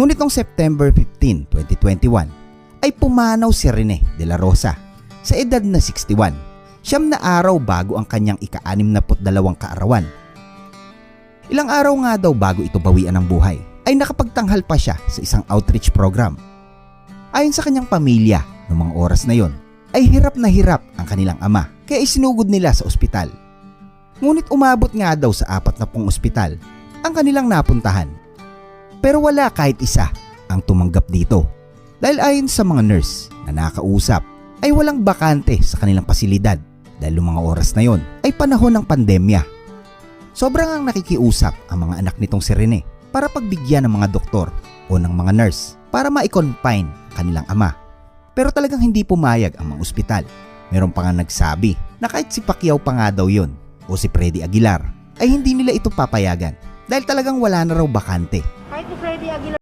Ngunit noong September 15, 2021, ay pumanaw si Rene de la Rosa sa edad na 61. Siyam na araw bago ang kanyang ika-62 kaarawan. Ilang araw nga daw bago ito bawian ng buhay, ay nakapagtanghal pa siya sa isang outreach program. Ayon sa kanyang pamilya, noong mga oras na yon, ay hirap na hirap ang kanilang ama kaya isinugod nila sa ospital. Ngunit umabot nga daw sa apat na pong ospital ang kanilang napuntahan. Pero wala kahit isa ang tumanggap dito. Dahil ayon sa mga nurse na nakausap ay walang bakante sa kanilang pasilidad dahil mga oras na yon ay panahon ng pandemya. Sobrang ang nakikiusap ang mga anak nitong si Rene para pagbigyan ng mga doktor o ng mga nurse para ma-confine kanilang ama. Pero talagang hindi pumayag ang mga ospital. Meron pa nga nagsabi na kahit si Pacquiao pa nga daw yon o si Freddy Aguilar ay hindi nila ito papayagan dahil talagang wala na raw bakante ni Freddy Aguilar.